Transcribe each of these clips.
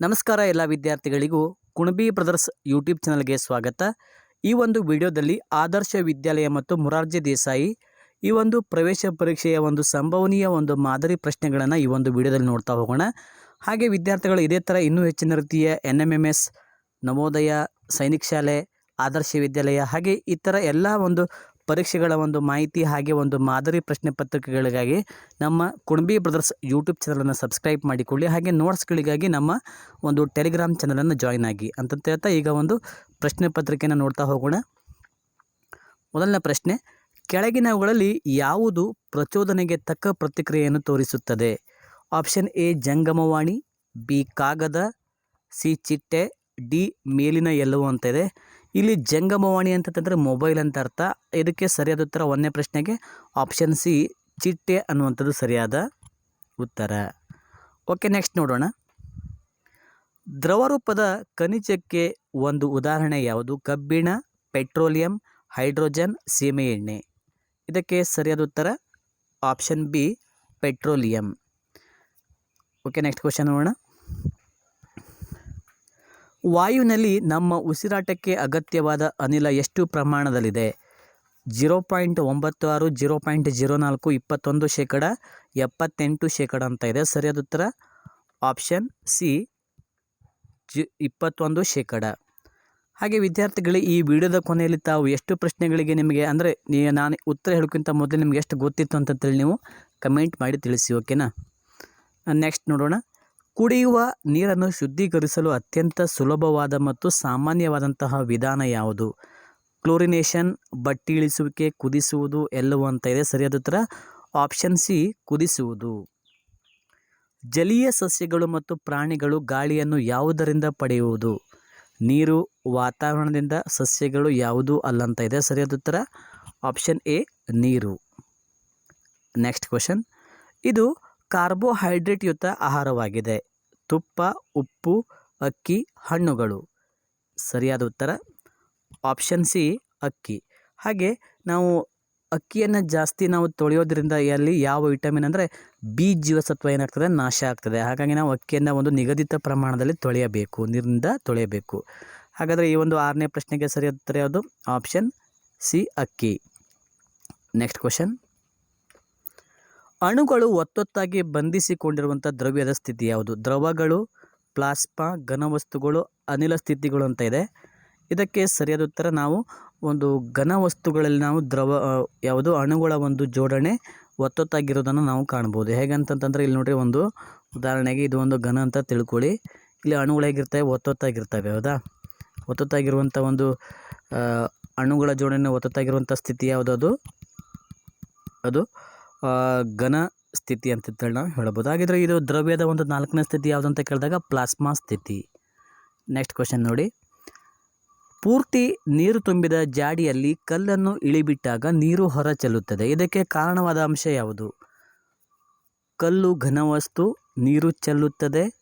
ನಮಸ್ಕಾರ ಎಲ್ಲ ವಿದ್ಯಾರ್ಥಿಗಳಿಗೂ ಕುಣಬಿ ಬ್ರದರ್ಸ್ ಯೂಟ್ಯೂಬ್ ಚಾನಲ್ಗೆ ಸ್ವಾಗತ. ಈ ಒಂದು ವಿಡಿಯೋದಲ್ಲಿ ಆದರ್ಶ ವಿದ್ಯಾಲಯ ಮತ್ತು ಮುರಾರ್ಜಿ ದೇಸಾಯಿ ಈ ಒಂದು ಪ್ರವೇಶ ಪರೀಕ್ಷೆಯ ಒಂದು ಸಂಭವನೀಯ ಒಂದು ಮಾದರಿ ಪ್ರಶ್ನೆಗಳನ್ನು ಈ ಒಂದು ವಿಡಿಯೋದಲ್ಲಿ ನೋಡ್ತಾ ಹೋಗೋಣ. ಹಾಗೆ ವಿದ್ಯಾರ್ಥಿಗಳು ಇದೇ ಥರ ಇನ್ನೂ ಹೆಚ್ಚಿನ ರೀತಿಯ ಎನ್ ಎಂ ನವೋದಯ, ಸೈನಿಕ ಶಾಲೆ, ಆದರ್ಶ ವಿದ್ಯಾಲಯ ಹಾಗೆ ಇತರ ಎಲ್ಲ ಒಂದು ಪರೀಕ್ಷೆಗಳ ಒಂದು ಮಾಹಿತಿ ಹಾಗೆ ಒಂದು ಮಾದರಿ ಪ್ರಶ್ನೆ ಪತ್ರಿಕೆಗಳಿಗಾಗಿ ನಮ್ಮ ಕುಣಬಿ ಬ್ರದರ್ಸ್ ಯೂಟ್ಯೂಬ್ ಚಾನಲನ್ನು ಸಬ್ಸ್ಕ್ರೈಬ್ ಮಾಡಿಕೊಳ್ಳಿ. ಹಾಗೆ ನೋಟ್ಸ್ಗಳಿಗಾಗಿ ನಮ್ಮ ಒಂದು ಟೆಲಿಗ್ರಾಮ್ ಚಾನಲನ್ನು ಜಾಯ್ನ್ ಆಗಿ. ಅಂತಂತ ಹೇಳ್ತಾ ಈಗ ಒಂದು ಪ್ರಶ್ನೆ ಪತ್ರಿಕೆಯನ್ನು ನೋಡ್ತಾ ಹೋಗೋಣ. ಮೊದಲನೇ ಪ್ರಶ್ನೆ ಕೆಳಗಿನವುಗಳಲ್ಲಿ ಯಾವುದು ಪ್ರಚೋದನೆಗೆ ತಕ್ಕ ಪ್ರತಿಕ್ರಿಯೆಯನ್ನು ತೋರಿಸುತ್ತದೆ? ಆಪ್ಷನ್ ಎ, ಜಂಗಮವಾಣಿ, ಬಿ, ಕಾಗದ, ಸಿ, ಚಿಟ್ಟೆ, ಡಿ, ಮೇಲಿನ ಎಲ್ಲವೂ ಅಂತ ಇದೆ. ಇಲ್ಲಿ ಜಂಗಮವಾಣಿ ಅಂತಂದರೆ ಮೊಬೈಲ್ ಅಂತ ಅರ್ಥ. ಇದಕ್ಕೆ ಸರಿಯಾದ ಉತ್ತರ ಒಂದನೇ ಪ್ರಶ್ನೆಗೆ ಆಪ್ಷನ್ ಸಿ ಚಿಟ್ಟೆ ಅನ್ನುವಂಥದ್ದು ಸರಿಯಾದ ಉತ್ತರ. ಓಕೆ ನೆಕ್ಸ್ಟ್ ನೋಡೋಣ. ದ್ರವರೂಪದ ಖನಿಜಕ್ಕೆ ಒಂದು ಉದಾಹರಣೆ ಯಾವುದು? ಕಬ್ಬಿಣ ಪೆಟ್ರೋಲಿಯಂ ಹೈಡ್ರೋಜನ್ ಸೀಮೆ ಎಣ್ಣೆ ಇದಕ್ಕೆ ಸರಿಯಾದ ಉತ್ತರ option B petroleum okay next question ನೋಡೋಣ. ವಾಯುವಿನಲ್ಲಿ ನಮ್ಮ ಉಸಿರಾಟಕ್ಕೆ ಅಗತ್ಯವಾದ ಅನಿಲ ಎಷ್ಟು ಪ್ರಮಾಣದಲ್ಲಿದೆ? ಜೀರೋ ಪಾಯಿಂಟ್ ಒಂಬತ್ತು ಆರು, ಜೀರೋ ಪಾಯಿಂಟ್ ಜೀರೋ ನಾಲ್ಕು, ಇಪ್ಪತ್ತೊಂದು ಶೇಕಡ, ಎಪ್ಪತ್ತೆಂಟು ಶೇಕಡ ಅಂತ ಇದೆ. ಸರಿಯಾದ ಉತ್ತರ? ಆಪ್ಷನ್ ಸಿ, ಜಿ, ಇಪ್ಪತ್ತೊಂದು ಶೇಕಡ. ಹಾಗೆ ವಿದ್ಯಾರ್ಥಿಗಳೇ, ಈ ವಿಡಿಯೋದ ಕೊನೆಯಲ್ಲಿ ತಾವು ಎಷ್ಟು ಪ್ರಶ್ನೆಗಳಿಗೆ ನಿಮಗೆ, ಅಂದರೆ ನಾನು ಉತ್ತರ ಹೇಳೋಕ್ಕಿಂತ ಮೊದಲು ನಿಮಗೆ ಎಷ್ಟು ಗೊತ್ತಿತ್ತು ಅಂತಂತೇಳಿ ನೀವು ಕಮೆಂಟ್ ಮಾಡಿ ತಿಳಿಸಿ, ಓಕೆನಾ? ನೆಕ್ಸ್ಟ್ ನೋಡೋಣ. ಕುಡಿಯುವ ನೀರನ್ನು ಶುದ್ಧೀಕರಿಸಲು ಅತ್ಯಂತ ಸುಲಭವಾದ ಮತ್ತು ಸಾಮಾನ್ಯವಾದಂತಹ ವಿಧಾನ ಯಾವುದು? ಕ್ಲೋರಿನೇಷನ್, ಬಟ್ಟಿ ಇಳಿಸುವಿಕೆ, ಕುದಿಸುವುದು ಎಲ್ಲವೂ ಅಂತ ಇದೆ. ಸರಿಯಾದ ಉತ್ತರ? ಆಪ್ಷನ್ ಸಿ, ಕುದಿಸುವುದು. ಜಲೀಯ ಸಸ್ಯಗಳು ಮತ್ತು ಪ್ರಾಣಿಗಳು ಗಾಳಿಯನ್ನು ಯಾವುದರಿಂದ ಪಡೆಯುವುದು? ನೀರು, ವಾತಾವರಣದಿಂದ ಸಸ್ಯಗಳು ಯಾವುದು ಅಲ್ಲಂತ ಇದೆ. ಸರಿಯಾದ ಉತ್ತರ? ಆಪ್ಷನ್ ಎ, ನೀರು. Next question. ಇದು ಕಾರ್ಬೋಹೈಡ್ರೇಟ್ ಯುತ ಆಹಾರವಾಗಿದೆ. ತುಪ್ಪ, ಉಪ್ಪು, ಅಕ್ಕಿ, ಹಣ್ಣುಗಳು. ಸರಿಯಾದ ಉತ್ತರ? ಆಪ್ಷನ್ ಸಿ, ಅಕ್ಕಿ. ಹಾಗೆ ನಾವು ಅಕ್ಕಿಯನ್ನು ಜಾಸ್ತಿ ನಾವು ತೊಳೆಯೋದ್ರಿಂದ ಅಲ್ಲಿ ಯಾವ ವಿಟಮಿನ್ ಅಂದರೆ ಬಿ ಜೀವಸತ್ವ ಏನಾಗ್ತದೆ? ನಾಶ ಆಗ್ತದೆ. ಹಾಗಾಗಿ ನಾವು ಅಕ್ಕಿಯನ್ನು ಒಂದು ನಿಗದಿತ ಪ್ರಮಾಣದಲ್ಲಿ ತೊಳೆಯಬೇಕು ನೀರಿನಿಂದ ತೊಳೆಯಬೇಕು. ಹಾಗಾದರೆ ಈ ಒಂದು ಆರನೇ ಪ್ರಶ್ನೆಗೆ ಸರಿಯಾದ ಉತ್ತರ ಯಾವುದು? ಆಪ್ಷನ್ ಸಿ, ಅಕ್ಕಿ. Next question. ಅಣುಗಳು ಒತ್ತೊತ್ತಾಗಿ ಬಂಧಿಸಿಕೊಂಡಿರುವಂಥ ದ್ರವ್ಯದ ಸ್ಥಿತಿ ಯಾವುದು? ದ್ರವಗಳು, ಪ್ಲಾಸ್ಮಾ, ಘನವಸ್ತುಗಳು, ಅನಿಲ ಸ್ಥಿತಿಗಳು ಅಂತ ಇದೆ. ಇದಕ್ಕೆ ಸರಿಯಾದ ಉತ್ತರ ನಾವು ಒಂದು ಘನವಸ್ತುಗಳಲ್ಲಿ ನಾವು ದ್ರವ ಯಾವುದು ಅಣುಗಳ ಒಂದು ಜೋಡಣೆ ಒತ್ತೊತ್ತಾಗಿರೋದನ್ನು ನಾವು ಕಾಣ್ಬೋದು. ಹೇಗಂತಂತಂದರೆ ಇಲ್ಲಿ ನೋಡಿರಿ ಒಂದು ಉದಾಹರಣೆಗೆ ಇದು ಒಂದು ಘನ ಅಂತ ತಿಳ್ಕೊಳ್ಳಿ. ಇಲ್ಲಿ ಅಣುಗಳು ಹೇಗಿರ್ತವೆ? ಒತ್ತೊತ್ತಾಗಿರ್ತವೆ, ಹೌದಾ? ಒತ್ತೊತ್ತಾಗಿರುವಂಥ ಒಂದು ಅಣುಗಳ ಜೋಡಣೆ ಒತ್ತೊತ್ತಾಗಿರುವಂಥ ಸ್ಥಿತಿ ಯಾವುದು ಅದು? ಅದು ಘನ ಸ್ಥಿತಿ ಅಂತೇಳಿ ನಾವು ಹೇಳ್ಬೋದು. ಹಾಗಿದ್ರೆ ಇದು ದ್ರವ್ಯದ ಒಂದು ನಾಲ್ಕನೇ ಸ್ಥಿತಿ ಯಾವುದು ಅಂತ ಕೇಳಿದಾಗ ಪ್ಲಾಸ್ಮಾ ಸ್ಥಿತಿ. ನೆಕ್ಸ್ಟ್ ಕ್ವಶನ್ ನೋಡಿ. ಪೂರ್ತಿ ನೀರು ತುಂಬಿದ ಜಾಡಿಯಲ್ಲಿ ಕಲ್ಲನ್ನು ಇಳಿಬಿಟ್ಟಾಗ ನೀರು ಹೊರ ಚೆಲ್ಲುತ್ತದೆ ಇದಕ್ಕೆ ಕಾರಣವಾದ ಅಂಶ ಯಾವುದು? ಕಲ್ಲು ಘನವಸ್ತು, ನೀರು ಚೆಲ್ಲುತ್ತದೆ,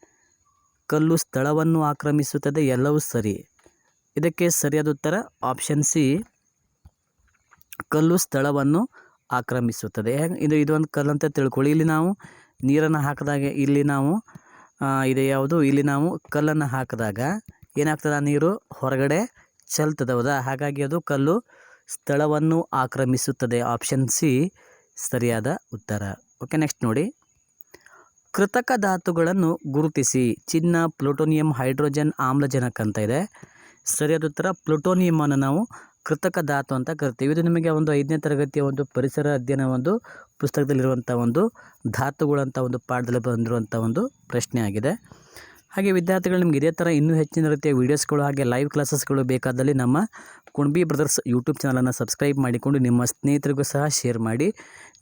ಕಲ್ಲು ಸ್ಥಳವನ್ನು ಆಕ್ರಮಿಸುತ್ತದೆ, ಎಲ್ಲವೂ ಸರಿ. ಇದಕ್ಕೆ ಸರಿಯಾದ ಉತ್ತರ ಆಪ್ಷನ್ ಸಿ. ಕಲ್ಲು ಸ್ಥಳವನ್ನು ಆಕ್ರಮಿಸುತ್ತದೆ. ಇದು ಇದೊಂದು ಕಲ್ಲು ಅಂತ ತಿಳ್ಕೊಳ್ಳಿ. ಇಲ್ಲಿ ನಾವು ನೀರನ್ನು ಹಾಕಿದಾಗ, ಇಲ್ಲಿ ನಾವು ಇದು ಯಾವುದು? ಇಲ್ಲಿ ನಾವು ಕಲ್ಲನ್ನು ಹಾಕಿದಾಗ ಏನಾಗ್ತದೆ? ಆ ನೀರು ಹೊರಗಡೆ ಚೆಲ್ತದೆ ಹೌದಾ ಹಾಗಾಗಿ ಅದು ಕಲ್ಲು ಸ್ಥಳವನ್ನು ಆಕ್ರಮಿಸುತ್ತದೆ. ಆಪ್ಷನ್ ಸಿ, ಸರಿಯಾದ ಉತ್ತರ. ಓಕೆ, ನೆಕ್ಸ್ಟ್ ನೋಡಿ. ಕೃತಕ ಧಾತುಗಳನ್ನು ಗುರುತಿಸಿ. ಚಿನ್ನ, ಪ್ಲೂಟೋನಿಯಂ, ಹೈಡ್ರೋಜನ್, ಆಮ್ಲಜನಕ ಅಂತ ಇದೆ. ಸರಿಯಾದ ಉತ್ತರ ಪ್ಲೂಟೋನಿಯಮನ್ನು ನಾವು ಕೃತಕ ಧಾತು ಅಂತ ಕರಿತೀವಿ. ಇದು ನಿಮಗೆ ಒಂದು ಐದನೇ ತರಗತಿಯ ಒಂದು ಪರಿಸರ ಅಧ್ಯಯನ ಒಂದು ಪುಸ್ತಕದಲ್ಲಿರುವಂಥ ಒಂದು ಧಾತುಗಳಂಥ ಒಂದು ಪಾಠದಲ್ಲಿ ಬಂದಿರುವಂಥ ಒಂದು ಪ್ರಶ್ನೆ ಆಗಿದೆ. ಹಾಗೆ ವಿದ್ಯಾರ್ಥಿಗಳು ನಿಮಗೆ ಇದೇ ಥರ ಇನ್ನೂ ಹೆಚ್ಚಿನ ರೀತಿಯ ವೀಡಿಯೋಸ್ಗಳು ಹಾಗೆ ಲೈವ್ ಕ್ಲಾಸಸ್ಗಳು ಬೇಕಾದಲ್ಲಿ ನಮ್ಮ ಕುಣಬಿ ಬ್ರದರ್ಸ್ ಯೂಟ್ಯೂಬ್ ಚಾನಲನ್ನು ಸಬ್ಸ್ಕ್ರೈಬ್ ಮಾಡಿಕೊಂಡು ನಿಮ್ಮ ಸ್ನೇಹಿತರಿಗೂ ಸಹ ಶೇರ್ ಮಾಡಿ.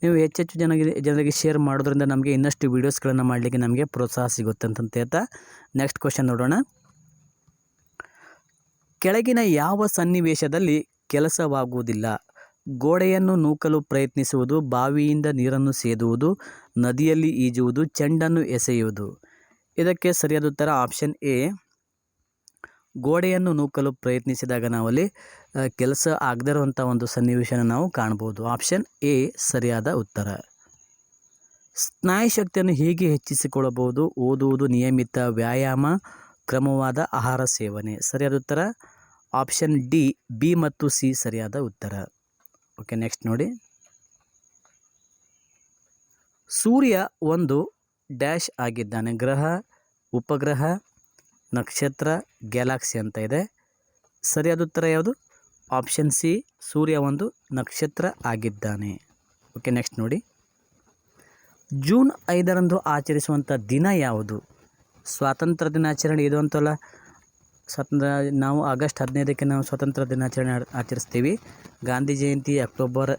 ನೀವು ಹೆಚ್ಚೆಚ್ಚು ಜನಗೆ, ಜನರಿಗೆ ಶೇರ್ ಮಾಡೋದ್ರಿಂದ ನಮಗೆ ಇನ್ನಷ್ಟು ವೀಡಿಯೋಸ್ಗಳನ್ನು ಮಾಡಲಿಕ್ಕೆ ನಮಗೆ ಪ್ರೋತ್ಸಾಹ ಸಿಗುತ್ತೆ ಅಂತಂತ ಹೇಳ್ತಾ ನೆಕ್ಸ್ಟ್ ಕ್ವಶನ್ ನೋಡೋಣ. ಕೆಳಗಿನ ಯಾವ ಸನ್ನಿವೇಶದಲ್ಲಿ ಕೆಲಸವಾಗುವುದಿಲ್ಲ. ಗೋಡೆಯನ್ನು ನೂಕಲು ಪ್ರಯತ್ನಿಸುವುದು, ಬಾವಿಯಿಂದ ನೀರನ್ನು ಸೇದುವುದು, ನದಿಯಲ್ಲಿ ಈಜುವುದು, ಚೆಂಡನ್ನು ಎಸೆಯುವುದು. ಇದಕ್ಕೆ ಸರಿಯಾದ ಉತ್ತರ ಆಪ್ಷನ್ ಎ. ಗೋಡೆಯನ್ನು ನೂಕಲು ಪ್ರಯತ್ನಿಸಿದಾಗ ನಾವಲ್ಲಿ ಕೆಲಸ ಆಗದೇ ಇರುವಂಥ ಒಂದು ಸನ್ನಿವೇಶನ ನಾವು ಕಾಣ್ಬೋದು. ಆಪ್ಷನ್ ಎ, ಸರಿಯಾದ ಉತ್ತರ. ಸ್ನಾಯು ಶಕ್ತಿಯನ್ನು ಹೇಗೆ ಹೆಚ್ಚಿಸಿಕೊಳ್ಳಬಹುದು? ಓದುವುದು ನಿಯಮಿತ ವ್ಯಾಯಾಮ, ಕ್ರಮವಾದ ಆಹಾರ ಸೇವನೆ. ಸರಿಯಾದ ಉತ್ತರ ಆಪ್ಷನ್ ಡಿ, ಬಿ ಮತ್ತು ಸಿ ಸರಿಯಾದ ಉತ್ತರ. ಓಕೆ, ನೆಕ್ಸ್ಟ್ ನೋಡಿ. ಸೂರ್ಯ ಒಂದು ಡ್ಯಾಶ್ ಆಗಿದ್ದಾನೆ. ಗ್ರಹ, ಉಪಗ್ರಹ, ನಕ್ಷತ್ರ, ಗ್ಯಾಲಾಕ್ಸಿ ಅಂತ ಇದೆ. ಸರಿಯಾದ ಉತ್ತರ ಯಾವುದು? ಆಪ್ಷನ್ ಸಿ, ಸೂರ್ಯ ಒಂದು ನಕ್ಷತ್ರ ಆಗಿದ್ದಾನೆ. ಓಕೆ, ನೆಕ್ಸ್ಟ್ ನೋಡಿ. ಜೂನ್ ಐದರಂದು ಆಚರಿಸುವಂಥ ದಿನ ಯಾವುದು? ಸ್ವಾತಂತ್ರ್ಯ ದಿನಾಚರಣೆ ಇದು ಅಂತಲ್ಲ. ಸ್ವಾತಂತ್ರ್ಯ ನಾವು ಆಗಸ್ಟ್ ಹದಿನೈದಕ್ಕೆ ನಾವು ಸ್ವಾತಂತ್ರ್ಯ ದಿನಾಚರಣೆ ಆಚರಿಸ್ತೀವಿ. ಗಾಂಧಿ ಜಯಂತಿ ಅಕ್ಟೋಬರ್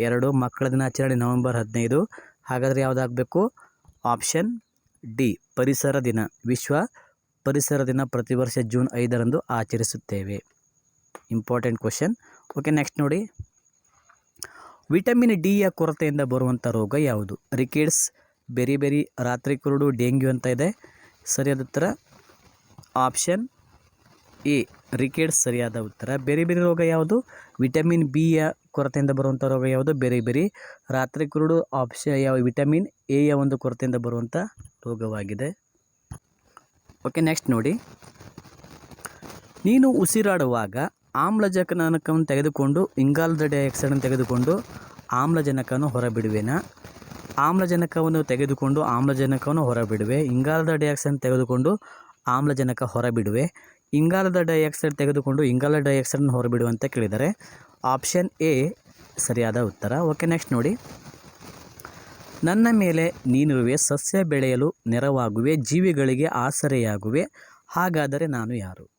ಎರಡು, ಮಕ್ಕಳ ದಿನಾಚರಣೆ ನವೆಂಬರ್ ಹದಿನೈದು. ಹಾಗಾದರೆ ಯಾವುದಾಗಬೇಕು? ಆಪ್ಷನ್ ಡಿ, ಪರಿಸರ ದಿನ. ವಿಶ್ವ ಪರಿಸರ ದಿನ ಪ್ರತಿ ವರ್ಷ ಜೂನ್ ಐದರಂದು ಆಚರಿಸುತ್ತೇವೆ. Important question. ಓಕೆ, ನೆಕ್ಸ್ಟ್ ನೋಡಿ. ವಿಟಮಿನ್ ಡಿಯ ಕೊರತೆಯಿಂದ ಬರುವಂಥ ರೋಗ ಯಾವುದು? ರಿಕೇಡ್ಸ್, ಬೆರಿ ಬೆರಿ, ರಾತ್ರಿ ಕುರುಡು, ಡೆಂಗ್ಯೂ ಅಂತ ಇದೆ. ಸರಿಯಾದ ಉತ್ತರ? ಆಪ್ಷನ್ ಎ ರಿಕೆಟ್ಸ್ ಸರಿಯಾದ ಉತ್ತರ. ಬೇರೆ ಬೇರೆ ರೋಗ ಯಾವುದು? ವಿಟಮಿನ್ ಬಿಯ ಕೊರತೆಯಿಂದ ಬರುವಂಥ ರೋಗ ಯಾವುದು? ಬೇರೆ ಬೇರೆ. ರಾತ್ರಿ ಕುರುಡು ಆಪ್ಷನ್ ಯಾವ? ವಿಟಮಿನ್ ಎಯ ಒಂದು ಕೊರತೆಯಿಂದ ಬರುವಂಥ ರೋಗವಾಗಿದೆ. ಓಕೆ, ನೆಕ್ಸ್ಟ್ ನೋಡಿ. ನೀನು ಉಸಿರಾಡುವಾಗ ಆಮ್ಲಜನಕವನ್ನು ತೆಗೆದುಕೊಂಡು, ಇಂಗಾಲದ ಡೈಆಕ್ಸೈಡನ್ನು ತೆಗೆದುಕೊಂಡು ಆಮ್ಲಜನಕವನ್ನು ಹೊರಬಿಡುವೆನಾ? ಆಮ್ಲಜನಕವನ್ನು ತೆಗೆದುಕೊಂಡು ಆಮ್ಲಜನಕವನ್ನು ಹೊರಬಿಡುವೆ. ಇಂಗಾಲದ ಡೈಆಕ್ಸೈಡ್ ತೆಗೆದುಕೊಂಡು ಆಮ್ಲಜನಕ ಹೊರಬಿಡುವೆ. ಇಂಗಾಲದ ಡೈಆಕ್ಸೈಡ್ ತೆಗೆದುಕೊಂಡು ಇಂಗಾಲ ಡೈಆಕ್ಸೈಡನ್ನು ಹೊರಬಿಡುವಂತ ಕೇಳಿದರೆ ಆಪ್ಷನ್ ಎ ಸರಿಯಾದ ಉತ್ತರ. ಓಕೆ, ನೆಕ್ಸ್ಟ್ ನೋಡಿ. ನನ್ನ ಮೇಲೆ ನೀನಿರುವೆ, ಸಸ್ಯ ಬೆಳೆಯಲು ನೆರವಾಗುವೆ, ಜೀವಿಗಳಿಗೆ ಆಸರೆಯಾಗುವೆ, ಹಾಗಾದರೆ ನಾನು ಯಾರು?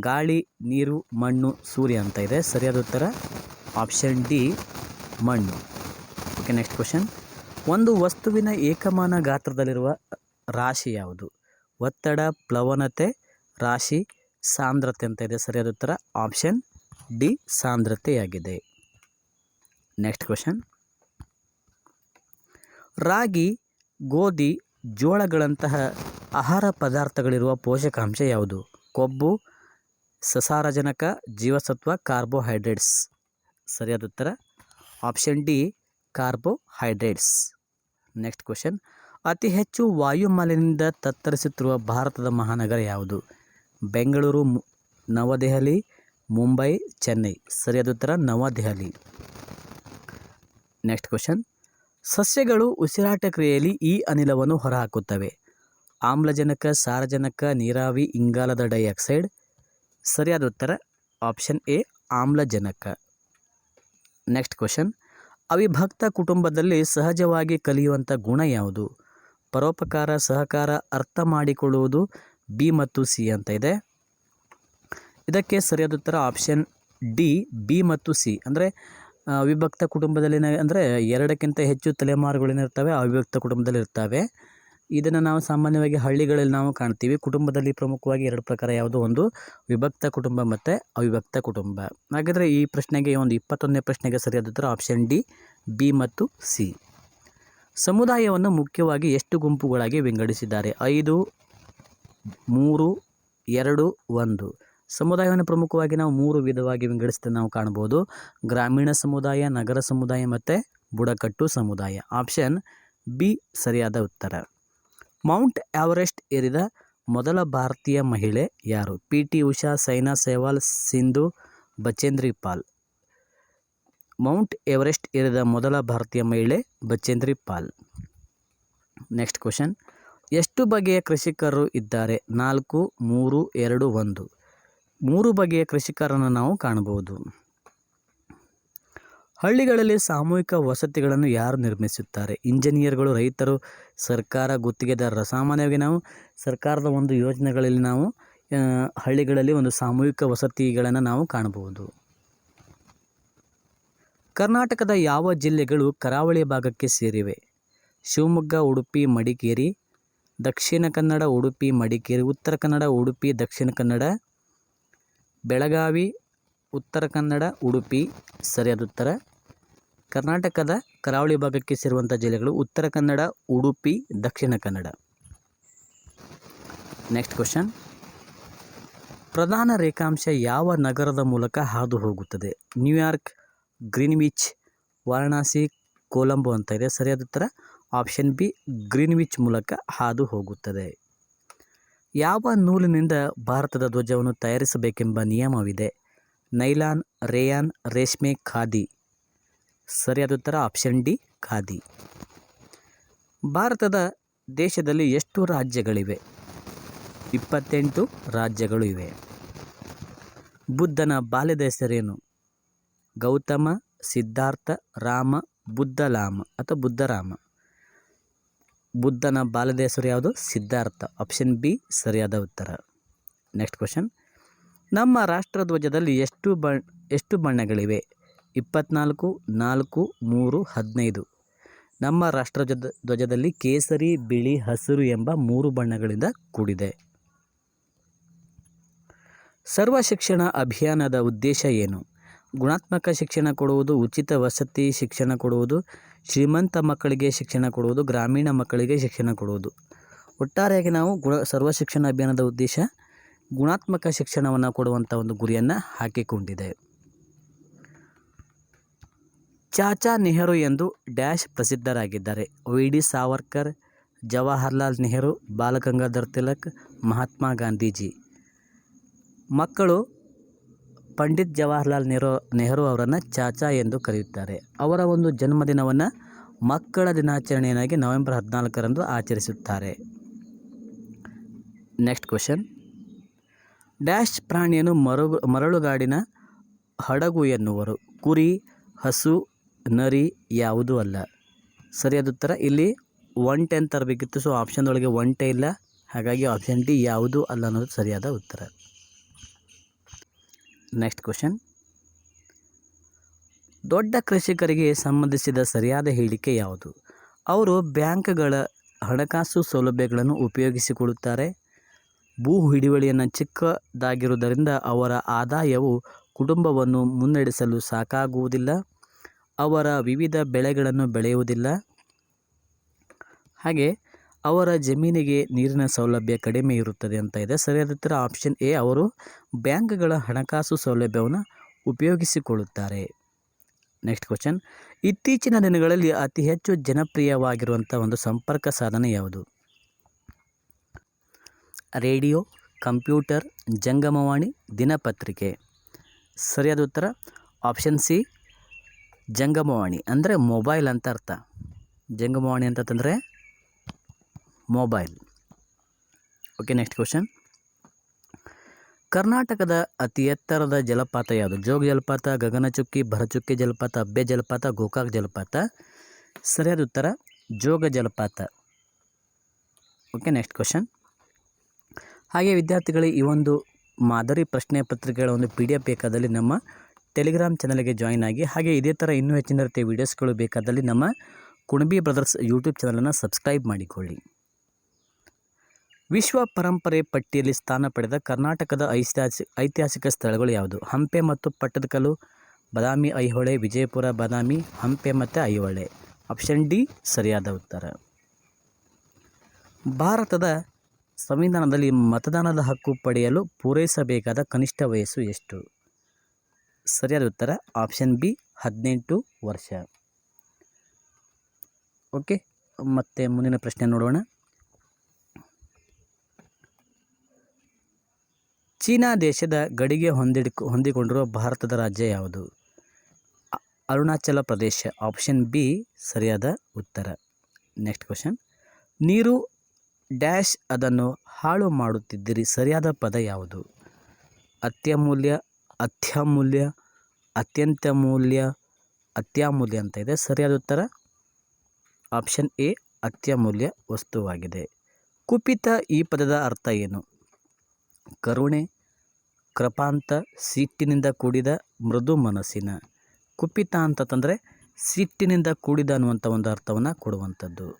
ಗಾಳಿ, ನೀರು, ಮಣ್ಣು, ಸೂರ್ಯ ಅಂತ ಇದೆ. ಸರಿಯಾದ ಉತ್ತರ? ಆಪ್ಷನ್ ಡಿ, ಮಣ್ಣು. Okay, next question. ಒಂದು ವಸ್ತುವಿನ ಏಕಮಾನ ಗಾತ್ರದಲ್ಲಿರುವ ರಾಶಿ ಯಾವುದು? ಒತ್ತಡ, ಪ್ಲವನತೆ, ರಾಶಿ, ಸಾಂದ್ರತೆ ಅಂತ ಇದೆ. ಸರಿಯಾದ ಉತ್ತರ ಆಪ್ಷನ್ ಡಿ, ಸಾಂದ್ರತೆಯಾಗಿದೆ. Next question. ರಾಗಿ, ಗೋಧಿ, ಜೋಳಗಳಂತಹ ಆಹಾರ ಪದಾರ್ಥಗಳಿರುವ ಪೋಷಕಾಂಶ ಯಾವುದು? ಕೊಬ್ಬು, ಸಸಾರಜನಕ, ಜೀವಸತ್ವ, ಕಾರ್ಬೋಹೈಡ್ರೇಟ್ಸ್. ಸರಿಯಾದ ಉತ್ತರ option D, carbohydrates. Next question. ಅತಿ ಹೆಚ್ಚು ವಾಯುಮಾಲಿನ್ಯದಿಂದ ತತ್ತರಿಸುತ್ತಿರುವ ಭಾರತದ ಮಹಾನಗರ ಯಾವುದು? ಬೆಂಗಳೂರು ನವದೆಹಲಿ, ಮುಂಬೈ, ಚೆನ್ನೈ. ಸರಿಯಾದ ಉತ್ತರ, ನವದೆಹಲಿ. Next question. ಸಸ್ಯಗಳು ಉಸಿರಾಟ ಕ್ರಿಯೆಯಲ್ಲಿ ಈ ಅನಿಲವನ್ನು ಹೊರಹಾಕುತ್ತವೆ. ಆಮ್ಲಜನಕ, ಸಾರಜನಕ, ನೀರಾವಿ, ಇಂಗಾಲದ ಡೈಆಕ್ಸೈಡ್. ಸರಿಯಾದ ಉತ್ತರ, ಆಪ್ಷನ್ ಎ, ಆಮ್ಲಜನಕ. Next question. ಅವಿಭಕ್ತ ಕುಟುಂಬದಲ್ಲಿ ಸಹಜವಾಗಿ ಕಲಿಯುವಂಥ ಗುಣ ಯಾವುದು? ಪರೋಪಕಾರ, ಸಹಕಾರ ಅರ್ಥ ಮಾಡಿಕೊಳ್ಳುವುದು ಬಿ ಮತ್ತು ಸಿ ಅಂತ ಇದೆ. ಇದಕ್ಕೆ ಸರಿಯಾದ ಉತ್ತರ ಆಪ್ಷನ್ ಡಿ, ಬಿ ಮತ್ತು ಸಿ. ಅಂದರೆ ಅವಿಭಕ್ತ ಕುಟುಂಬದಲ್ಲಿ ಅಂದರೆ ಎರಡಕ್ಕಿಂತ ಹೆಚ್ಚು ತಲೆಮಾರುಗಳೇನಿರ್ತವೆ ಅವಿಭಕ್ತ ಕುಟುಂಬದಲ್ಲಿ ಇರ್ತವೆ. ಇದನ್ನು ನಾವು ಸಾಮಾನ್ಯವಾಗಿ ಹಳ್ಳಿಗಳಲ್ಲಿ ನಾವು ಕಾಣ್ತೀವಿ. ಕುಟುಂಬದಲ್ಲಿ ಪ್ರಮುಖವಾಗಿ ಎರಡು ಪ್ರಕಾರ ಯಾವುದು? ಒಂದು ವಿಭಕ್ತ ಕುಟುಂಬ ಮತ್ತು ಅವಿಭಕ್ತ ಕುಟುಂಬ. ಹಾಗಾದರೆ ಈ ಪ್ರಶ್ನೆಗೆ ಒಂದು ಇಪ್ಪತ್ತೊಂದನೇ ಪ್ರಶ್ನೆಗೆ ಸರಿಯಾದ ಉತ್ತರ ಆಪ್ಷನ್ ಡಿ, ಬಿ ಮತ್ತು ಸಿ. ಸಮುದಾಯವನ್ನು ಮುಖ್ಯವಾಗಿ ಎಷ್ಟು ಗುಂಪುಗಳಾಗಿ ವಿಂಗಡಿಸಿದ್ದಾರೆ? ಐದು, ಮೂರು, ಎರಡು, ಒಂದು. ಸಮುದಾಯವನ್ನು ಪ್ರಮುಖವಾಗಿ ನಾವು ಮೂರು ವಿಧವಾಗಿ ವಿಂಗಡಿಸಿದ ನಾವು ಕಾಣ್ಬೋದು ಗ್ರಾಮೀಣ ಸಮುದಾಯ, ನಗರ ಸಮುದಾಯ ಮತ್ತು ಬುಡಕಟ್ಟು ಸಮುದಾಯ. ಆಪ್ಷನ್ ಬಿ, ಸರಿಯಾದ ಉತ್ತರ. ಮೌಂಟ್ ಎವರೆಸ್ಟ್ ಏರಿದ ಮೊದಲ ಭಾರತೀಯ ಮಹಿಳೆ ಯಾರು? P T Usha, Saina Sehwal, Sindhu Bachendri Pal mount Everest ಏರಿದ ಮೊದಲ ಭಾರತೀಯ ಮಹಿಳೆ ಬಚೇಂದ್ರಿ ಪಾಲ್. ನೆಕ್ಸ್ಟ್ ಕ್ವಶನ್ ಎಷ್ಟು ಬಗೆಯ ಕೃಷಿಕರು ಇದ್ದಾರೆ? ನಾಲ್ಕು, ಮೂರು, ಎರಡು, ಒಂದು. ಮೂರು ಬಗೆಯ ಕೃಷಿಕರನ್ನು ನಾವು ಕಾಣಬಹುದು. ಹಳ್ಳಿಗಳಲ್ಲಿ ಸಾಮೂಹಿಕ ವಸತಿಗಳನ್ನು ಯಾರು ನಿರ್ಮಿಸುತ್ತಾರೆ? ಇಂಜಿನಿಯರ್ಗಳು, ರೈತರು, ಸರ್ಕಾರ, ಗುತ್ತಿಗೆದಾರರು. ಸಾಮಾನ್ಯವಾಗಿ ನಾವು ಸರ್ಕಾರದ ಒಂದು ಯೋಜನೆಗಳಲ್ಲಿ ನಾವು ಹಳ್ಳಿಗಳಲ್ಲಿ ಒಂದು ಸಾಮೂಹಿಕ ವಸತಿಗಳನ್ನು ನಾವು ಕಾಣಬಹುದು. ಕರ್ನಾಟಕದ ಯಾವ ಜಿಲ್ಲೆಗಳು ಕರಾವಳಿ ಭಾಗಕ್ಕೆ ಸೇರಿವೆ? ಶಿವಮೊಗ್ಗ, ಉಡುಪಿ, ಮಡಿಕೇರಿ. ದಕ್ಷಿಣ ಕನ್ನಡ, ಉಡುಪಿ, ಮಡಿಕೇರಿ. ಉತ್ತರ ಕನ್ನಡ, ಉಡುಪಿ, ದಕ್ಷಿಣ ಕನ್ನಡ. ಬೆಳಗಾವಿ, ಉತ್ತರ ಕನ್ನಡ, ಉಡುಪಿ. ಸರಿಯಾದ ಉತ್ತರ? ಕರ್ನಾಟಕದ ಕರಾವಳಿ ಭಾಗಕ್ಕೆ ಸೇರುವಂಥ ಜಿಲ್ಲೆಗಳು ಉತ್ತರ ಕನ್ನಡ, ಉಡುಪಿ, ದಕ್ಷಿಣ ಕನ್ನಡ. ನೆಕ್ಸ್ಟ್ ಕ್ವಶನ್ ಪ್ರಧಾನ ರೇಖಾಂಶ ಯಾವ ನಗರದ ಮೂಲಕ ಹಾದು ಹೋಗುತ್ತದೆ? ನ್ಯೂಯಾರ್ಕ್ ಗ್ರೀನ್ವಿಚ್, ವಾರಣಾಸಿ, ಕೊಲಂಬೋ ಅಂತ ಇದೆ. ಸರಿಯಾದ ಉತ್ತರ ಆಪ್ಷನ್ ಬಿ, ಗ್ರೀನ್ವಿಚ್ ಮೂಲಕ ಹಾದು ಹೋಗುತ್ತದೆ. ಯಾವ ನೂಲಿನಿಂದ ಭಾರತದ ಧ್ವಜವನ್ನು ತಯಾರಿಸಬೇಕೆಂಬ ನಿಯಮವಿದೆ? ನೈಲಾನ್, ರೇಯಾನ್, ರೇಷ್ಮೆ, ಖಾದಿ. ಸರಿಯಾದ ಉತ್ತರ ಆಪ್ಷನ್ ಡಿ, ಖಾದಿ. ಭಾರತದ ದೇಶದಲ್ಲಿ ಎಷ್ಟು ರಾಜ್ಯಗಳಿವೆ? ಇಪ್ಪತ್ತೆಂಟು ರಾಜ್ಯಗಳು ಇವೆ. ಬುದ್ಧನ ಬಾಲ್ಯದ ಹೆಸರೇನು? ಗೌತಮ, ಸಿದ್ಧಾರ್ಥ, ರಾಮ, ಬುದ್ಧಲಾಮ ಅಥವಾ ಬುದ್ಧರಾಮ. ಬುದ್ಧನ ಬಾಲ್ಯದ ಹೆಸರು ಯಾವುದು? ಸಿದ್ಧಾರ್ಥ. ಆಪ್ಷನ್ ಬಿ ಸರಿಯಾದ ಉತ್ತರ. ನೆಕ್ಸ್ಟ್ ಕ್ವಶನ್ ನಮ್ಮ ರಾಷ್ಟ್ರಧ್ವಜದಲ್ಲಿ ಎಷ್ಟು ಬಣ್ಣ ಎಷ್ಟು ಬಣ್ಣಗಳಿವೆ? ಇಪ್ಪತ್ನಾಲ್ಕು, ನಾಲ್ಕು, ಮೂರು, ಹದಿನೈದು. ನಮ್ಮ ರಾಷ್ಟ್ರಧ್ವಜ ಧ್ವಜದಲ್ಲಿ ಕೇಸರಿ, ಬಿಳಿ, ಹಸಿರು ಎಂಬ ಮೂರು ಬಣ್ಣಗಳಿಂದ ಕೂಡಿದೆ. ಸರ್ವ ಶಿಕ್ಷಣ ಅಭಿಯಾನದ ಉದ್ದೇಶ ಏನು? ಗುಣಾತ್ಮಕ ಶಿಕ್ಷಣ ಕೊಡುವುದು, ಉಚಿತ ವಸತಿ ಶಿಕ್ಷಣ ಕೊಡುವುದು, ಶ್ರೀಮಂತ ಮಕ್ಕಳಿಗೆ ಶಿಕ್ಷಣ ಕೊಡುವುದು, ಗ್ರಾಮೀಣ ಮಕ್ಕಳಿಗೆ ಶಿಕ್ಷಣ ಕೊಡುವುದು. ಒಟ್ಟಾರೆಯಾಗಿ ನಾವು ಗುಣ, ಸರ್ವ ಶಿಕ್ಷಣ ಅಭಿಯಾನದ ಉದ್ದೇಶ ಗುಣಾತ್ಮಕ ಶಿಕ್ಷಣವನ್ನು ಕೊಡುವಂಥ ಒಂದು ಗುರಿಯನ್ನು ಹಾಕಿಕೊಂಡಿದೆ. ಚಾಚಾ ನೆಹರು ಎಂದು dash ಪ್ರಸಿದ್ಧರಾಗಿದ್ದಾರೆ. V D Savarkar, Jawaharlal Nehru, Balagangadhar Tilak, Mahatma Gandhiji. ಮಕ್ಕಳು ಪಂಡಿತ್ ಜವಾಹರ್ಲಾಲ್ ನೆಹರು ನೆಹರು ಅವರನ್ನು ಚಾಚಾ ಎಂದು ಕರೆಯುತ್ತಾರೆ. ಅವರ ಒಂದು ಜನ್ಮದಿನವನ್ನು ಮಕ್ಕಳ ದಿನಾಚರಣೆಯನ್ನಾಗಿ ನವೆಂಬರ್ ಹದಿನಾಲ್ಕರಂದು ಆಚರಿಸುತ್ತಾರೆ. Next question. ಡ್ಯಾಶ್ ಪ್ರಾಣಿಯನ್ನು ಮರು, ಮರಳುಗಾಡಿನ ಹಡಗು ಎನ್ನುವರು. ಕುರಿ, ಹಸು, ನರಿ ಯಾವುದೂ ಅಲ್ಲ. ಸರಿಯಾದ ಉತ್ತರ, ಇಲ್ಲಿ ಒಂಟೆ ಅಂತ ತರಬೇಕಿತ್ತು ಸೊ ಆಪ್ಷನ್ದೊಳಗೆ ಒಂಟೆ ಇಲ್ಲ. ಹಾಗಾಗಿ ಆಪ್ಷನ್ ಡಿ ಯಾವುದೂ ಅಲ್ಲ ಅನ್ನೋದು ಸರಿಯಾದ ಉತ್ತರ. ನೆಕ್ಸ್ಟ್ ಕ್ವಶನ್ ದೊಡ್ಡ ಕೃಷಿಕರಿಗೆ ಸಂಬಂಧಿಸಿದ ಸರಿಯಾದ ಹೇಳಿಕೆ ಯಾವುದು? ಅವರು ಬ್ಯಾಂಕ್ಗಳ ಹಣಕಾಸು ಸೌಲಭ್ಯಗಳನ್ನು ಉಪಯೋಗಿಸಿಕೊಳ್ಳುತ್ತಾರೆ. ಭೂ ಹಿಡುವಳಿಯನ್ನು ಚಿಕ್ಕದಾಗಿರುವುದರಿಂದ ಅವರ ಆದಾಯವು ಕುಟುಂಬವನ್ನು ಮುನ್ನಡೆಸಲು ಸಾಕಾಗುವುದಿಲ್ಲ. ಅವರ ವಿವಿಧ ಬೆಳೆಗಳನ್ನು ಬೆಳೆಯುವುದಿಲ್ಲ. ಹಾಗೆ ಅವರ ಜಮೀನಿಗೆ ನೀರಿನ ಸೌಲಭ್ಯ ಕಡಿಮೆ ಇರುತ್ತದೆ ಅಂತ ಇದೆ. ಸರಿಯಾದ ಉತ್ತರ ಆಪ್ಷನ್ ಎ ಅವರು ಬ್ಯಾಂಕ್ಗಳ ಹಣಕಾಸು ಸೌಲಭ್ಯವನ್ನು ಉಪಯೋಗಿಸಿಕೊಳ್ಳುತ್ತಾರೆ. ನೆಕ್ಸ್ಟ್ ಕ್ವಶನ್ ಇತ್ತೀಚಿನ ದಿನಗಳಲ್ಲಿ ಅತಿ ಹೆಚ್ಚು ಜನಪ್ರಿಯವಾಗಿರುವಂಥ ಒಂದು ಸಂಪರ್ಕ ಸಾಧನ ಯಾವುದು? ರೇಡಿಯೋ, ಕಂಪ್ಯೂಟರ್, ಜಂಗಮವಾಣಿ, ದಿನಪತ್ರಿಕೆ. ಸರಿಯಾದ ಉತ್ತರ ಆಪ್ಷನ್ ಸಿ ಜಂಗಮವಾಣಿ. ಅಂದರೆ ಮೊಬೈಲ್ ಅಂತ ಅರ್ಥ. ಜಂಗಮವಾಣಿ ಅಂತಂದರೆ ಮೊಬೈಲ್ ಓಕೆ ನೆಕ್ಸ್ಟ್ ಕ್ವಶನ್ ಕರ್ನಾಟಕದ ಅತಿ ಎತ್ತರದ ಜಲಪಾತ ಯಾವುದು? ಜೋಗ ಜಲಪಾತ, ಗಗನಚುಕ್ಕಿ, ಭರಚುಕ್ಕಿ ಜಲಪಾತ, ಅಬ್ಬೆ ಜಲಪಾತ, ಗೋಕಾಕ್ ಜಲಪಾತ? ಸರಿಯಾದ ಉತ್ತರ, ಜೋಗ ಜಲಪಾತ. ಓಕೆ ನೆಕ್ಸ್ಟ್ ಕ್ವಶನ್ ಹಾಗೆ ವಿದ್ಯಾರ್ಥಿಗಳಿಗೆ ಈ ಒಂದು ಮಾದರಿ ಪ್ರಶ್ನೆ ಪತ್ರಿಕೆಗಳ ಒಂದು ಪಿ ಡಿ ಎಫ್ ಬೇಕಾದಲ್ಲಿ ನಮ್ಮ ಟೆಲಿಗ್ರಾಮ್ ಚಾನಲ್ಗೆ ಜಾಯಿನ್ ಆಗಿ, ಹಾಗೆ ಇದೇ ಥರ ಇನ್ನೂ ಹೆಚ್ಚಿನ ರೀತಿಯ ವೀಡಿಯೋಸ್ಗಳು ಬೇಕಾದಲ್ಲಿ ನಮ್ಮ ಕುಣಬಿ ಬ್ರದರ್ಸ್ ಯೂಟ್ಯೂಬ್ ಚಾನಲನ್ನು ಸಬ್ಸ್ಕ್ರೈಬ್ ಮಾಡಿಕೊಳ್ಳಿ. ವಿಶ್ವ ಪರಂಪರೆ ಪಟ್ಟಿಯಲ್ಲಿ ಸ್ಥಾನ ಪಡೆದ ಕರ್ನಾಟಕದ ಐತಿಹಾಸಿಕ ಐತಿಹಾಸಿಕ ಸ್ಥಳಗಳು ಯಾವುದು? ಹಂಪೆ ಮತ್ತು ಪಟ್ಟದಕಲ್ಲು, ಬದಾಮಿ, ಐಹೊಳೆ, ವಿಜಯಪುರ, ಬಾದಾಮಿ, ಹಂಪೆ ಮತ್ತು ಐಹೊಳೆ. ಆಪ್ಷನ್ ಡಿ ಸರಿಯಾದ ಉತ್ತರ. ಭಾರತದ ಸಂವಿಧಾನದಲ್ಲಿ ಮತದಾನದ ಹಕ್ಕು ಪಡೆಯಲು ಪೂರೈಸಬೇಕಾದ ಕನಿಷ್ಠ ವಯಸ್ಸು ಎಷ್ಟು? ಸರಿಯಾದ ಉತ್ತರ ಆಪ್ಷನ್ ಬಿ ಹದಿನೆಂಟು ವರ್ಷ. ಓಕೆ ಮತ್ತೆ ಮುಂದಿನ ಪ್ರಶ್ನೆ ನೋಡೋಣ. ಚೀನಾ ದೇಶದ ಗಡಿಗೆ ಹೊಂದಿಡ್ ಹೊಂದಿಕೊಂಡಿರುವ ಭಾರತದ ರಾಜ್ಯ ಯಾವುದು? ಅರುಣಾಚಲ ಪ್ರದೇಶ. ಆಪ್ಷನ್ ಬಿ, ಸರಿಯಾದ ಉತ್ತರ. Next question. ನೀರು ಡ್ಯಾಶ್ ಅದನ್ನು ಹಾಳು ಮಾಡುತ್ತಿದ್ದಿರಿ. ಸರಿಯಾದ ಪದ ಯಾವುದು? ಅತ್ಯಮೂಲ್ಯ ಅತ್ಯಮೂಲ್ಯ ಅತ್ಯಂತ ಮೂಲ್ಯ ಅತ್ಯಮೂಲ್ಯ ಅಂತ ಇದೆ. ಸರಿಯಾದ ಉತ್ತರ? ಆಪ್ಷನ್ ಎ, ಅತ್ಯಮೂಲ್ಯ ವಸ್ತುವಾಗಿದೆ. ಕುಪಿತ ಈ ಪದದ ಅರ್ಥ ಏನು? ಕರುಣೆ ಕೃಪಾಂತ ಸಿಟ್ಟಿನಿಂದ ಕೂಡಿದ ಮೃದು ಮನಸ್ಸಿನ ಕುಪಿತ ಅಂತಂದರೆ ಸಿಟ್ಟಿನಿಂದ ಕೂಡಿದ ಅನ್ನುವಂಥ ಒಂದು ಅರ್ಥವನ್ನು ಕೊಡುವಂಥದ್ದು.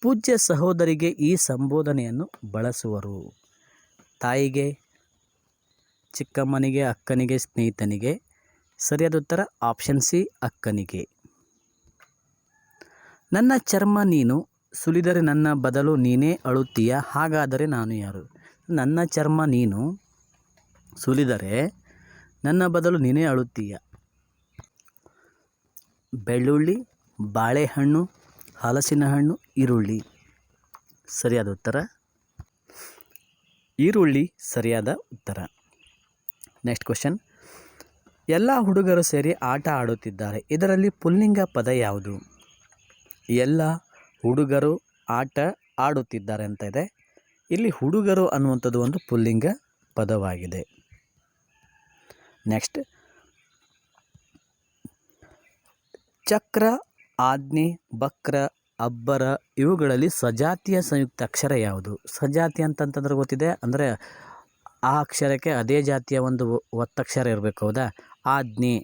ಪೂಜ್ಯ ಸಹೋದರಿಗೆ ಈ ಸಂಬೋಧನೆಯನ್ನು ಬಳಸುವರು. ತಾಯಿಗೆ, ಚಿಕ್ಕಮ್ಮನಿಗೆ, ಅಕ್ಕನಿಗೆ, ಸ್ನೇಹಿತನಿಗೆ ಸರಿಯಾದ ಉತ್ತರ ಆಪ್ಷನ್ ಸಿ, ಅಕ್ಕನಿಗೆ. ನನ್ನ ಚರ್ಮ ನೀನು, ಸುಲಿದರೆ ನನ್ನ ಬದಲು ನೀನೇ ಅಳುತ್ತೀಯ, ಹಾಗಾದರೆ ನಾನು ಯಾರು? ನನ್ನ ಚರ್ಮ ನೀನು ಸುಲಿದರೆ ನನ್ನ ಬದಲು ನೀನೇ ಅಳುತ್ತೀಯ. ಬೆಳ್ಳುಳ್ಳಿ, ಬಾಳೆಹಣ್ಣು, ಹಲಸಿನ ಹಣ್ಣು, ಈರುಳ್ಳಿ. ಸರಿಯಾದ ಉತ್ತರ? ಈರುಳ್ಳಿ ಸರಿಯಾದ ಉತ್ತರ. ನೆಕ್ಸ್ಟ್ ಕ್ವಶನ್ ಎಲ್ಲ ಹುಡುಗರು ಸೇರಿ ಆಟ ಆಡುತ್ತಿದ್ದಾರೆ. ಇದರಲ್ಲಿ ಪುಲ್ಲಿಂಗ ಪದ ಯಾವುದು? ಎಲ್ಲ ಹುಡುಗರು ಆಟ ಆಡುತ್ತಿದ್ದಾರೆ ಅಂತ ಇದೆ. ಇಲ್ಲಿ ಹುಡುಗರು ಅನ್ನುವಂಥದ್ದು ಒಂದು ಪುಲ್ಲಿಂಗ ಪದವಾಗಿದೆ. ನೆಕ್ಸ್ಟ್ ಚಕ್ರ, ಆಜ್ಞೆ, ಬಕ್ರ, ಅಬ್ಬರ ಇವುಗಳಲ್ಲಿ ಸಜಾತಿಯ ಸಂಯುಕ್ತ ಅಕ್ಷರ ಯಾವುದು? ಸಜಾತಿ ಅಂತಂತಂದ್ರೆ ಗೊತ್ತಿದೆ, ಅಂದರೆ ಆ ಅಕ್ಷರಕ್ಕೆ ಅದೇ ಜಾತಿಯ ಒಂದು ಒತ್ತಕ್ಷರ ಇರಬೇಕು, ಹೌದಾ? ಆಜ್ಞೆ,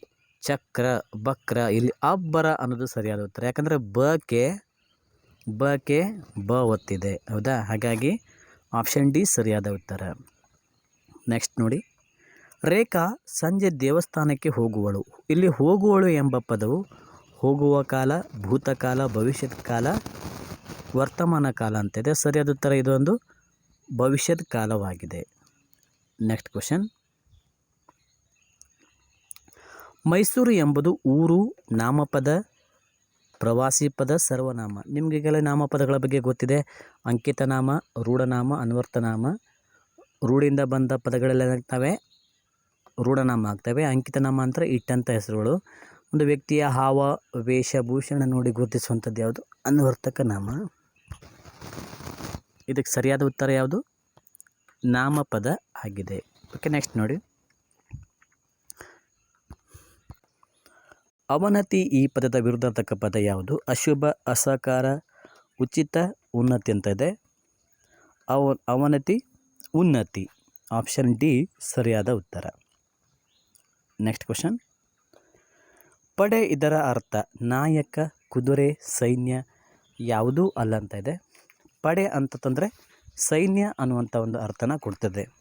ಚಕ್ರ, ಬಕ್ರ, ಇಲ್ಲಿ ಅಬ್ಬರ ಅನ್ನೋದು ಸರಿಯಾದ ಉತ್ತರ. ಯಾಕಂದರೆ ಬಕ್ಕೆ ಬಕ್ಕೆ ಬ ಒತ್ತಿದೆ, ಹೌದಾ? ಹಾಗಾಗಿ ಆಪ್ಷನ್ ಡಿ ಸರಿಯಾದ ಉತ್ತರ. ನೆಕ್ಸ್ಟ್ ನೋಡಿ. ರೇಖಾ ಸಂಜೆ ದೇವಸ್ಥಾನಕ್ಕೆ ಹೋಗುವಳು. ಇಲ್ಲಿ ಹೋಗುವಳು ಎಂಬ ಪದವು ಹೋಗುವ ಕಾಲ, ಭೂತಕಾಲ, ಭವಿಷ್ಯದ ಕಾಲ, ವರ್ತಮಾನ ಕಾಲ ಅಂತಿದೆ. ಸರಿಯಾದ ಉತ್ತರ ಇದೊಂದು ಭವಿಷ್ಯದ ಕಾಲವಾಗಿದೆ. Next question. ಮೈಸೂರು ಎಂಬುದು ಊರು, ನಾಮಪದ ಪ್ರವಾಸಿ ಪದ ಸರ್ವನಾಮ. ನಿಮಗೆ ನಿಮಗೀಗಲೇ ನಾಮಪದಗಳ ಬಗ್ಗೆ ಗೊತ್ತಿದೆ. ಅಂಕಿತನಾಮ, ರೂಢನಾಮ, ಅನ್ವರ್ತನಾಮ ರೂಢಿಂದ ಬಂದ ಪದಗಳೆಲ್ಲ ಏನಾಗ್ತವೆ ರೂಢನಾಮ ಆಗ್ತವೆ. ಅಂಕಿತನಾಮ ಅಂತ ಇಟ್ಟಂಥ ಹೆಸರುಗಳು. ಒಂದು ವ್ಯಕ್ತಿಯ ಹಾವ ವೇಷಭೂಷಣ ನೋಡಿ ಗುರುತಿಸುವಂಥದ್ದು ಯಾವುದು? ಅನ್ವರ್ತಕ ನಾಮ. ಇದಕ್ಕೆ ಸರಿಯಾದ ಉತ್ತರ ಯಾವುದು? ನಾಮಪದ ಆಗಿದೆ. ಓಕೆ ನೆಕ್ಸ್ಟ್ ನೋಡಿ. ಅವನತಿ ಈ ಪದದ ವಿರುದ್ಧಾರ್ಥಕ ಪದ ಯಾವುದು? ಅಶುಭ, ಅಸಕಾರ, ಉಚಿತ, ಉನ್ನತಿ ಅಂತ ಇದೆ ಅವ, ಅವನತಿ, ಉನ್ನತಿ. ಆಪ್ಷನ್ ಡಿ, ಸರಿಯಾದ ಉತ್ತರ. Next question. ಪಡೆ ಇದರ ಅರ್ಥ ನಾಯಕ, ಕುದುರೆ, ಸೈನ್ಯ ಯಾವುದೂ ಅಲ್ಲ ಅಂತ ಇದೆ. ಪಡೆ ಅಂತಂದರೆ ಸೈನ್ಯ ಅನ್ನುವಂಥ ಒಂದು ಅರ್ಥನ ಕೊಡ್ತದೆ.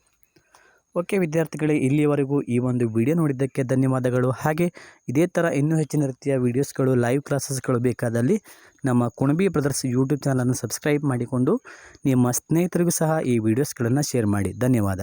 ಓಕೆ ವಿದ್ಯಾರ್ಥಿಗಳೇ, ಇಲ್ಲಿಯವರೆಗೂ ಈ ಒಂದು ವಿಡಿಯೋ ನೋಡಿದ್ದಕ್ಕೆ ಧನ್ಯವಾದಗಳು. ಹಾಗೆ ಇದೇ ಥರ ಇನ್ನೂ ಹೆಚ್ಚಿನ ರೀತಿಯ ವೀಡಿಯೋಸ್ಗಳು ಲೈವ್ ಕ್ಲಾಸಸ್ಗಳು ಬೇಕಾದಲ್ಲಿ ನಮ್ಮ ಕುಣಬಿ ಬ್ರದರ್ಸ್ ಯೂಟ್ಯೂಬ್ ಚಾನಲನ್ನು ಸಬ್ಸ್ಕ್ರೈಬ್ ಮಾಡಿಕೊಂಡು ನಿಮ್ಮ ಸ್ನೇಹಿತರಿಗೂ ಸಹ ಈ ವಿಡಿಯೋಸ್ಗಳನ್ನು ಶೇರ್ ಮಾಡಿ. ಧನ್ಯವಾದ.